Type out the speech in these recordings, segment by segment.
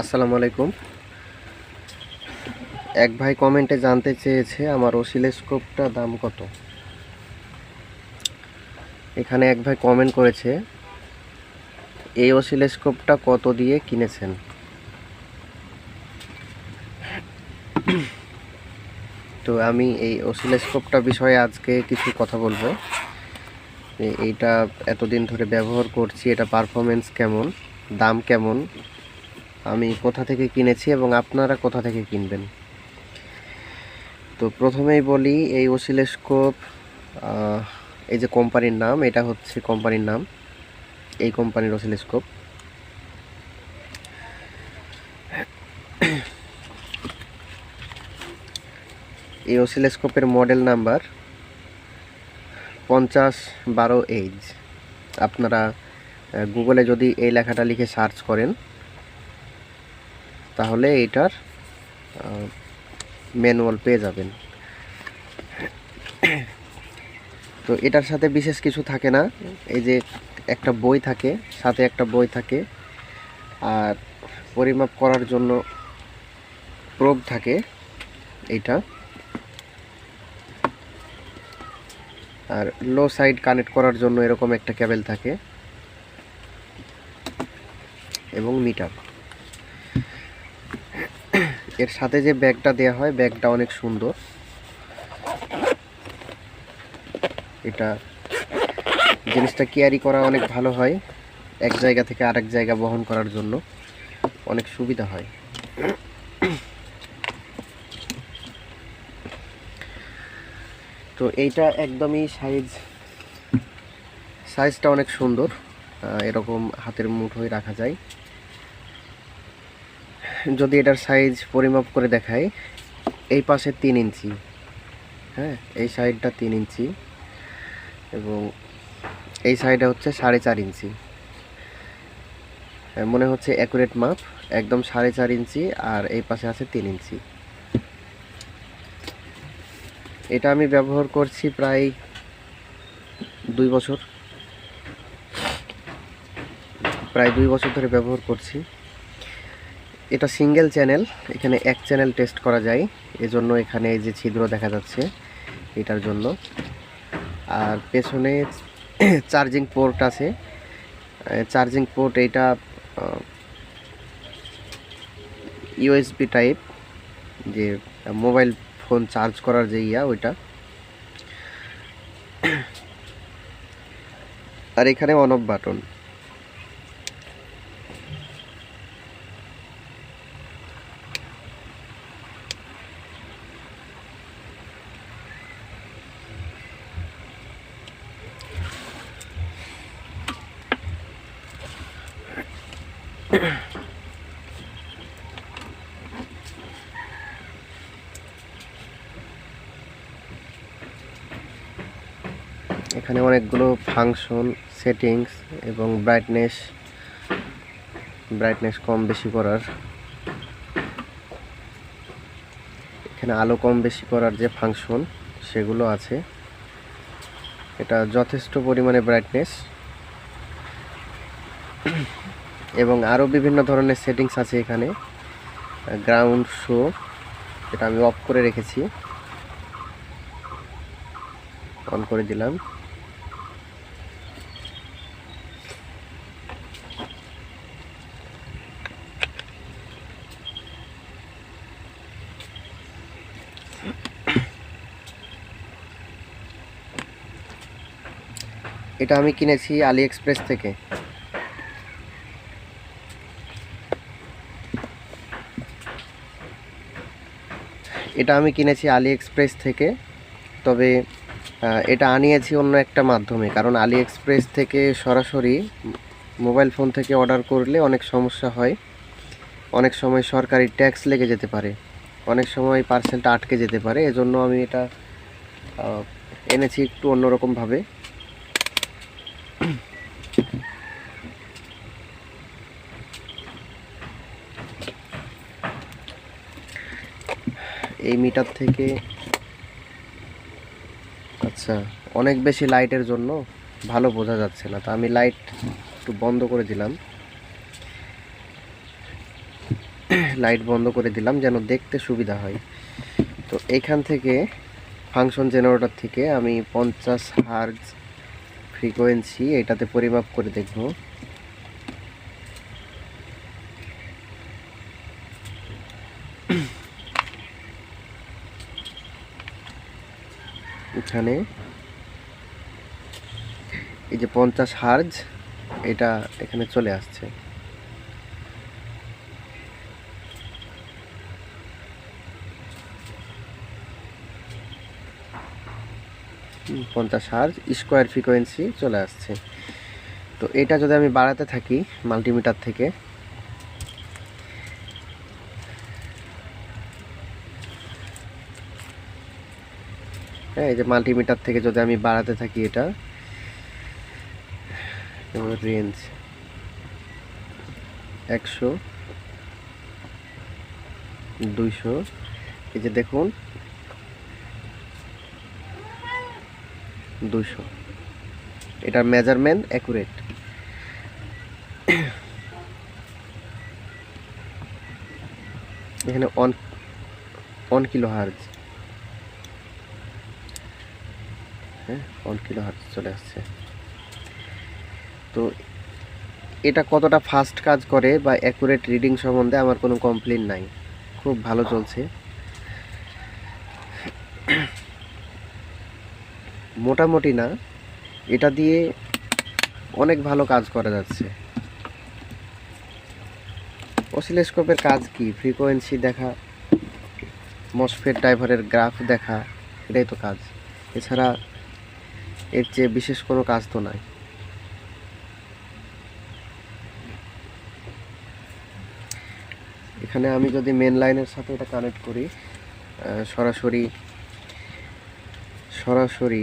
আসসালামু আলাইকুম। এক ভাই কমেন্টে জানতে চেয়েছে, আমার অসিলোস্কোপটা দাম কত? এখানে এক ভাই কমেন্ট করেছে, এই অসিলোস্কোপটা কত দিয়ে কিনেছেন? তো আমি এই অসিলোস্কোপটা বিষয়ে আজকে কিছু কথা বলব। এইটা এতদিন ধরে ব্যবহার করছি, এটা পারফরমেন্স কেমন, দাম কেমন আমি কোথা থেকে কিনেছি এবং আপনারা কোথা থেকে কিনবেন? তো প্রথমেই বলি, এই অসিলোস্কোপ এই যে কোম্পানির নাম, এটা হচ্ছে কোম্পানির নাম। এই কোম্পানির অসিলোস্কোপ। এই অসিলোস্কোপের মডেল নাম্বার পঞ্চাশ বারো এইচ আপনারা গুগলে যদি এই লেখাটা লিখে সার্চ করেন তাহলে এইটার ম্যানুয়াল পেয়ে যাবেন। তো এটার সাথে বিশেষ কিছু থাকে না। এই যে একটা বই থাকে, সাথে একটা বই থাকে। আর পরিমাপ করার জন্য প্রোব থাকে এইটা। আর লো সাইড কানেক্ট করার জন্য এরকম একটা ক্যাবেল থাকে। এবং মিটার এর সাথে যে ব্যাগটা দেওয়া হয়, ব্যাগটা অনেক সুন্দর। এটা জিনিসটা ক্যারি করা অনেক ভালো হয়, এক জায়গা থেকে আরেক জায়গা বহন করার জন্য। অনেক সুবিধা হয়। তো এইটা একদমই সাইজ সাইজটা অনেক সুন্দর। এরকম হাতের মুঠোয় রাখা যায়। যদি এটার সাইজ পরিমাপ করে দেখাই, এই পাশে তিন ইঞ্চি। হ্যাঁ এই সাইডটা তিন ইঞ্চি এবং এই সাইডে হচ্ছে সাড়ে চার ইঞ্চি। মনে হচ্ছে অ্যাকুরেট মাপ, একদম সাড়ে চার ইঞ্চি আর এই পাশে আছে তিন ইঞ্চি। এটা আমি ব্যবহার করছি প্রায় দুই বছর। প্রায় দুই বছর ধরে ব্যবহার করছি। এটা সিঙ্গেল চ্যানেল এখানে এক চ্যানেল টেস্ট করা যায়। এজন্য এখানে এই যে ছিদ্র দেখা যাচ্ছে, এটার জন্য। আর পেছনে চার্জিং পোর্ট আছে। চার্জিং পোর্ট এইটা ইউএসবি টাইপ যে মোবাইল ফোন চার্জ করার যে ইয়া, ওইটা। আর এখানে অন অফ বাটন এখানে অনেকগুলো ফাংশন, সেটিংস এবং ব্রাইটনেস ব্রাইটনেস কম বেশি করার। এখানে আলো কম বেশি করার যে ফাংশন, সেগুলো আছে। এটা যথেষ্ট পরিমাণে ব্রাইটনেস এবং আরও বিভিন্ন ধরনের সেটিংস আছে এখানে। গ্রাউন্ড শো এটা আমি অফ করে রেখেছি। অন করে দিলাম। এটা আমি কিনেছি আলি এক্সপ্রেস থেকে। এটা আমি কিনেছি আলি এক্সপ্রেস থেকে, তবে এটা আনিয়েছি অন্য একটা মাধ্যমে, কারণ আলি এক্সপ্রেস থেকে সরাসরি মোবাইল ফোন থেকে অর্ডার করলে অনেক সমস্যা হয়। অনেক সময় সরকারি ট্যাক্স লেগে যেতে পারে। অনেক সময় পার্সেলটা আটকে যেতে পারে। এজন্য আমি এটা এনেছি একটু অন্যরকমভাবে। এই মিটার থেকে। আচ্ছা অনেক বেশি লাইটের জন্য ভালো বোঝা যাচ্ছে না। তো আমি লাইট একটু বন্ধ করে দিলাম। লাইট বন্ধ করে দিলাম যেন দেখতে সুবিধা হয়। তো এখান থেকে ফাংশন জেনারেটর থেকে আমি পঞ্চাশ হার্জ ফ্রিকোয়েন্সি এটাতে পরিমাপ করে দেখব। এখানে। এই যে পঞ্চাশ হার্জ, এটা এখানে চলে আসছে। পঞ্চাশ হার্জ, স্কোয়ার ফ্রিকোয়েন্সি চলে আসছে। তো এটা যদি আমি বাড়াতে থাকি মাল্টিমিটার থেকে হ্যাঁ এই যে মাল্টিমিটার থেকে যদি আমি বাড়াতে থাকি এটা রেঞ্জ একশো, দুইশো, এই যে দেখুন দুশো এটার মেজারমেন্ট অ্যাকুরেট এখানে on on kilo hertz on kilo hertz চলে আসছে। তো এটা কতটা ফাস্ট কাজ করে বা অ্যাকুরেট রিডিং সম্বন্ধে আমার কোনো কমপ্লেন নাই। খুব ভালো চলছে। মোটামুটি না, এটা দিয়ে অনেক ভালো কাজ করা যাচ্ছে। অসিলোস্কোপের কাজ কি? ফ্রিকোয়েন্সি দেখা, মসফেট ড্রাইভারের গ্রাফ দেখা, এটাই তো কাজ। এছাড়া এর চেয়ে বিশেষ কোনো কাজ তো নাই। এখানে আমি যদি মেন লাইনের সাথে এটা কানেক্ট করি সরাসরি সরাসরি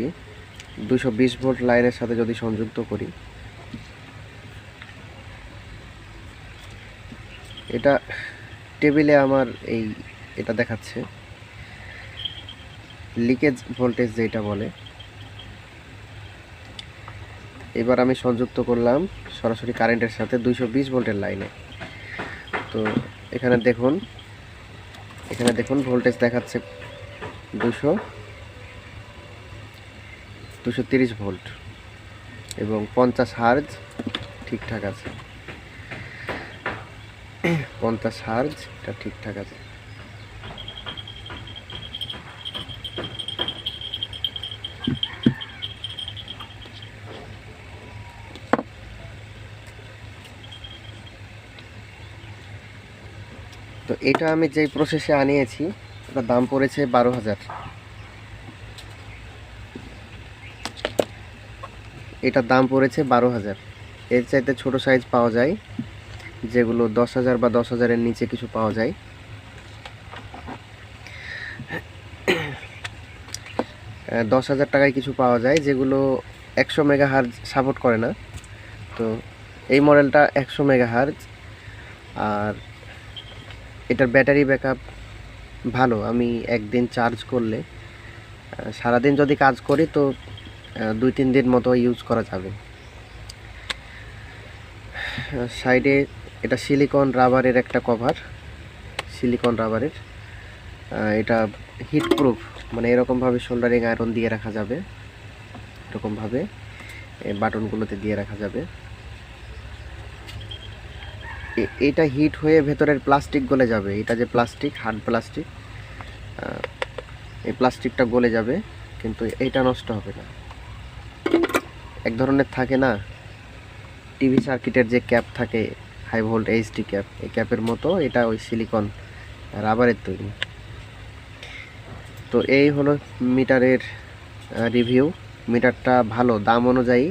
দুশো ভোল্ট লাইনের সাথে যদি সংযুক্ত করি, এটা টেবিলে আমার এই, এটা দেখাচ্ছে। লিকেজ ভোল্টেজ যেটা বলে এবার আমি সংযুক্ত করলাম সরাসরি কারেন্টের সাথে দুইশো বিশ ভোল্টের লাইনে। তো এখানে দেখুন এখানে দেখুন ভোল্টেজ দেখাচ্ছে দুশো দুশো তিরিশ ভোল্ট এবং পঞ্চাশ হার্জ ঠিকঠাক আছে। পঞ্চাশ হার্জ এটা ঠিকঠাক আছে। তো এটা আমি যেই প্রসেসে আনিয়েছি ওটার দাম পড়েছে বারো হাজার। এটার দাম পড়েছে বারো হাজার। এর চাইতে ছোট সাইজ পাওয়া যায়, যেগুলো দশ হাজার বা দশ হাজারের নিচে কিছু পাওয়া যায়। দশ হাজার টাকায় কিছু পাওয়া যায়, যেগুলো একশো মেগা হার্জ সাপোর্ট করে না। তো এই মডেলটা একশো মেগা হার্জ আর এটার ব্যাটারি ব্যাকআপ ভালো, আমি একদিন চার্জ করলে সারাদিন যদি কাজ করি তো দুই তিন দিন মতো ইউজ করা যাবে। সাইডে এটা সিলিকন রাবারের একটা কভার সিলিকন রাবারের এটা হিট প্রুফ মানে এরকমভাবে শোল্ডারিং আয়রন দিয়ে রাখা যাবে, এরকমভাবে বাটনগুলোতে দিয়ে রাখা যাবে। এটা হিট হয়ে ভেতরের প্লাস্টিক গলে যাবে। এটা যে প্লাস্টিক, হার্ড প্লাস্টিক এই প্লাস্টিকটা গলে যাবে, কিন্তু এইটা নষ্ট হবে না। এক ধরনের থাকে না, টিভি সার্কিটের যে ক্যাপ থাকে হাই ভোল্ট এইচডি ক্যাপ, এই ক্যাপের মতো এটা ওই সিলিকন রাবারের তৈরি। তো এই হলো মিটারের রিভিউ মিটারটা ভালো, দাম অনুযায়ী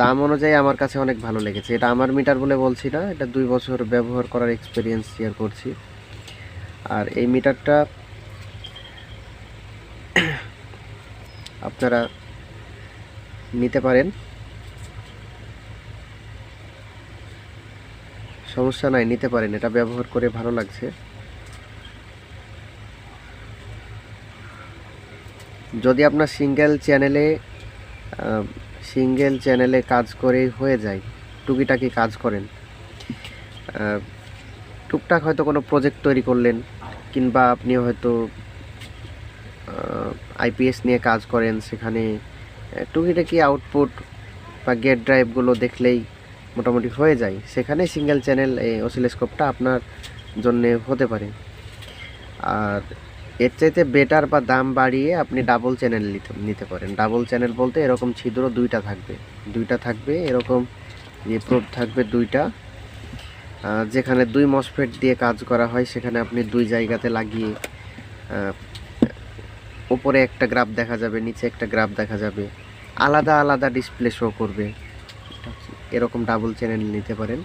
দাম অনুযায়ী আমার কাছে অনেক ভালো লেগেছে। এটা আমার মিটার বলে বলছি না, এটা দুই বছর ব্যবহার করার এক্সপিরিয়েন্স শেয়ার করছি। আর এই মিটারটা আপনারা নিতে পারেন। সমস্যা নাই, নিতে পারেন। এটা ব্যবহার করে ভালো লাগছে। যদি আপনার সিঙ্গেল চ্যানেলে সিঙ্গেল চ্যানেলে কাজ করে হয়ে যায়, টুকিটাকি কাজ করেন। টুকটাক হয়তো কোনো প্রজেক্ট তৈরি করলেন, কিংবা আপনি হয়তো আইপিএস নিয়ে কাজ করেন, সেখানে টুকিটাকি আউটপুট বা গেট ড্রাইভগুলো দেখলেই মোটামুটি হয়ে যায়। সেখানে সিঙ্গেল চ্যানেল এই অসিলোস্কোপটা আপনার জন্যে হতে পারে। আর এর চাইতে বেটার বা দাম বাড়িয়ে আপনি ডাবল চ্যানেল নিতে পারেন। ডাবল চ্যানেল বলতে এরকম ছিদ্র দুইটা থাকবে। দুইটা থাকবে, এরকম যে প্রোব থাকবে দুইটা। যেখানে দুই মসফেট দিয়ে কাজ করা হয়, সেখানে আপনি দুই জায়গাতে লাগিয়ে উপরে একটা গ্রাফ দেখা যাবে, নিচে একটা গ্রাফ দেখা যাবে। আলাদা আলাদা ডিসপ্লে শো করবে। এরকম ডাবল চ্যানেল নিতে পারেন।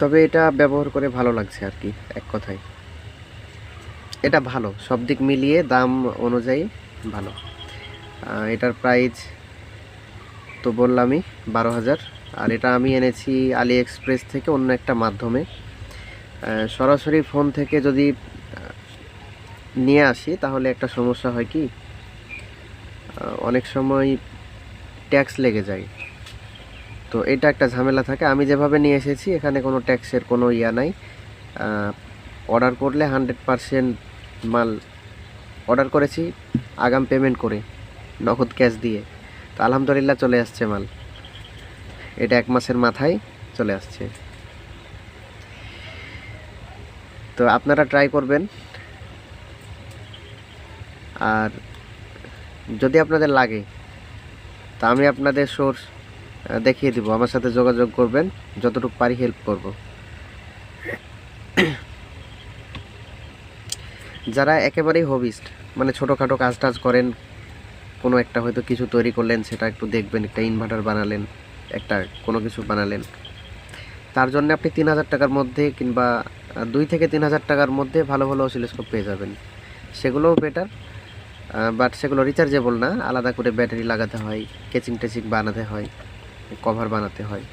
তবে এটা ব্যবহার করে ভালো লাগছে আর কি, এক কথায়। এটা ভালো। সব দিক মিলিয়ে দাম অনুযায়ী ভালো। এটার প্রাইস তো বললামই, বারো হাজার। আর এটা আমি এনেছি আলি এক্সপ্রেস থেকে অন্য একটা মাধ্যমে। সরাসরি ফোন থেকে যদি নিয়ে আসি, তাহলে একটা সমস্যা হয় কি অনেক সময় ট্যাক্স লেগে যায়। তো এটা একটা ঝামেলা থাকে। আমি যেভাবে নিয়ে এসেছি, এখানে কোনো ট্যাক্সের কোনো ইয়া নাই। অর্ডার করলে হান্ড্রেড পারসেন্ট মাল অর্ডার করেছি, আগাম পেমেন্ট করে, নগদ ক্যাশ দিয়ে। তো আলহামদুলিল্লাহ চলে আসছে মাল। এটা এক মাসের মাথায় চলে আসছে। তো আপনারা ট্রাই করবেন। আর যদি আপনাদের লাগে, তা আমি আপনাদের সোর্স দেখিয়ে দিব। আমার সাথে যোগাযোগ করবেন, যতটুকু পারি হেল্প করব। যারা একেবারেই হবিস্ট মানে ছোটোখাটো কাজ টাজ করেন, কোনো একটা হয়তো কিছু তৈরি করলেন, সেটা একটু দেখবেন, একটা ইনভার্টার বানালেন, একটা কোনো কিছু বানালেন। তার জন্য আপনি তিন হাজার টাকার মধ্যে কিংবা দুই থেকে তিন হাজার টাকার মধ্যে ভালো ভালো অসিলোস্কোপ পেয়ে যাবেন। সেগুলোও বেটার বাট সেগুলো রিচার্জেবল না, আলাদা করে ব্যাটারি লাগাতে হয় কেচিং টেচিং বানাতে হয় কভার বানাতে হয়।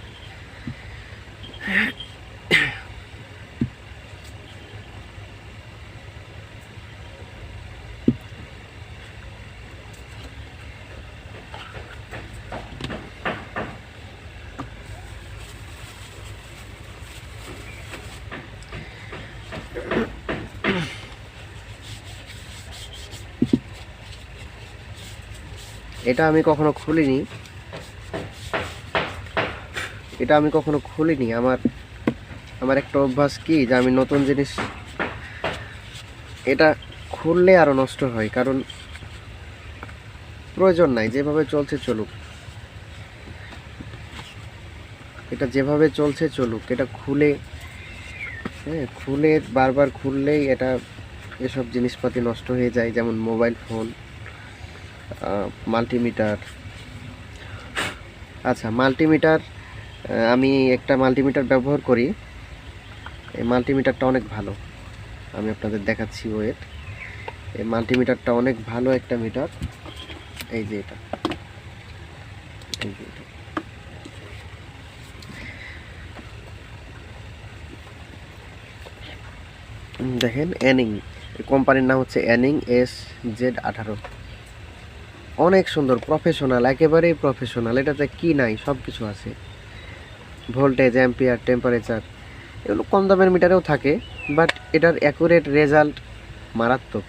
এটা আমি কখনো খুলিনি। এটা আমি কখনো খুলিনি। আমার আমার একটা অভ্যাস কি যে আমি নতুন জিনিস, এটা খুললে আরও নষ্ট হয়, কারণ প্রয়োজন নাই, যেভাবে চলছে চলুক। এটা যেভাবে চলছে চলুক, এটা খুলে হ্যাঁ খুলে, বারবার খুললেই এটা এসব জিনিসপাতি নষ্ট হয়ে যায়, যেমন মোবাইল ফোন। মাল্টিমিটার আচ্ছা মাল্টিমিটার আমি একটা মাল্টিমিটার ব্যবহার করি। এই মাল্টিমিটারটা অনেক ভালো। আমি আপনাদের দেখাচ্ছি ওয়েট। এই মাল্টিমিটারটা অনেক ভালো একটা মিটার এই যে এটা। দেখেন অ্যানিং কোম্পানির নাম হচ্ছে অ্যানিং এস জেড আঠারো। অনেক সুন্দর প্রফেশনাল একেবারেই প্রফেশনাল এটাতে কি নাই সব কিছু আছে। ভোল্টেজ অ্যাম্পিয়ার টেম্পারেচার এগুলো কম দামের মিটারেও থাকে বাট এটার অ্যাকুরেট রেজাল্ট মারাত্মক।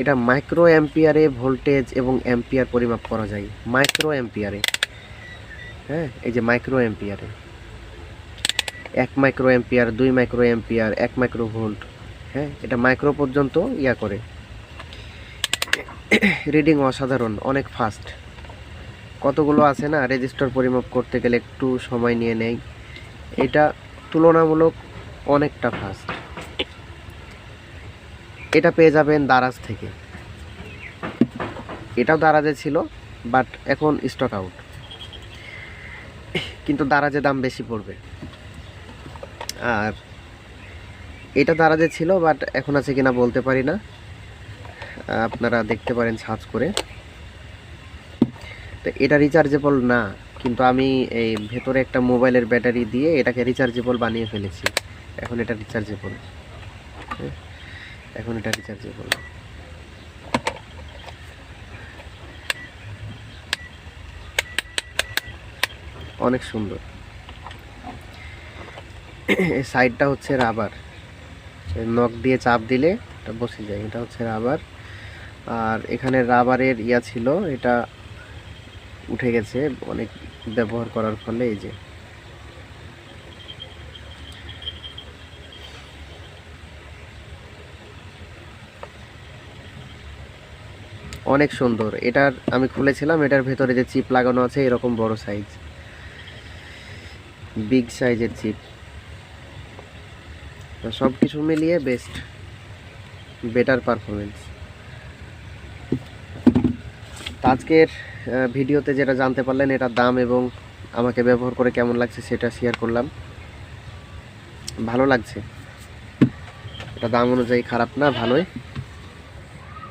এটা মাইক্রো অ্যাম্পিয়ারে ভোল্টেজ এবং অ্যাম্পিয়ার পরিমাপ করা যায় মাইক্রো অ্যাম্পিয়ারে হ্যাঁ এই যে মাইক্রো অ্যাম্পিয়ারে এক মাইক্রো অ্যাম্পিয়ার দুই মাইক্রো অ্যাম্পিয়ার এক মাইক্রো ভোল্ট হ্যাঁ এটা মাইক্রো পর্যন্ত ইয়া করে। রিডিং অসাধারণ, অনেক ফাস্ট কতগুলো আছে না রেজিস্টার পরিমাপ করতে গেলে একটু সময় নিয়ে নেয় এটা তুলনামূলক অনেকটা ফাস্ট এটা পেয়ে যাবেন দারাজ থেকে। এটাও দারাজে ছিল বাট এখন স্টক আউট কিন্তু দারাজে দাম বেশি পড়বে। আর এটা দারাজে ছিল বাট এখন আছে কিনা বলতে পারি না। আপনারা দেখতে পারেন সার্চ করে। তো এটা রিচার্জেবল না, কিন্তু আমি এই ভেতরে একটা মোবাইলের ব্যাটারি দিয়ে এটাকে রিচার্জেবল বানিয়ে ফেলেছি। এখন এটা রিচার্জেবল এখন এটা রিচার্জেবল অনেক সুন্দর। সাইডটা হচ্ছে রাবার নখ দিয়ে চাপ দিলে এটা বসে যায়। এটা হচ্ছে রাবার আর এখানে রাবারের ইয়া ছিল, এটা উঠে গেছে অনেক ব্যবহার করার ফলে এই যে। অনেক সুন্দর, এটার আমি খুলেছিলাম, এটার ভেতরে যে চিপ লাগানো আছে, এরকম বড় সাইজ বিগ সাইজের চিপ। সব কিছু মিলিয়ে বেস্ট বেটার পারফরমেন্স আজকের ভিডিওতে যেটা জানতে পারলেন এটার দাম এবং আমাকে ব্যবহার করে কেমন লাগছে সেটা শেয়ার করলাম। ভালো লাগছে। এটা দাম অনুযায়ী খারাপ না, ভালোই।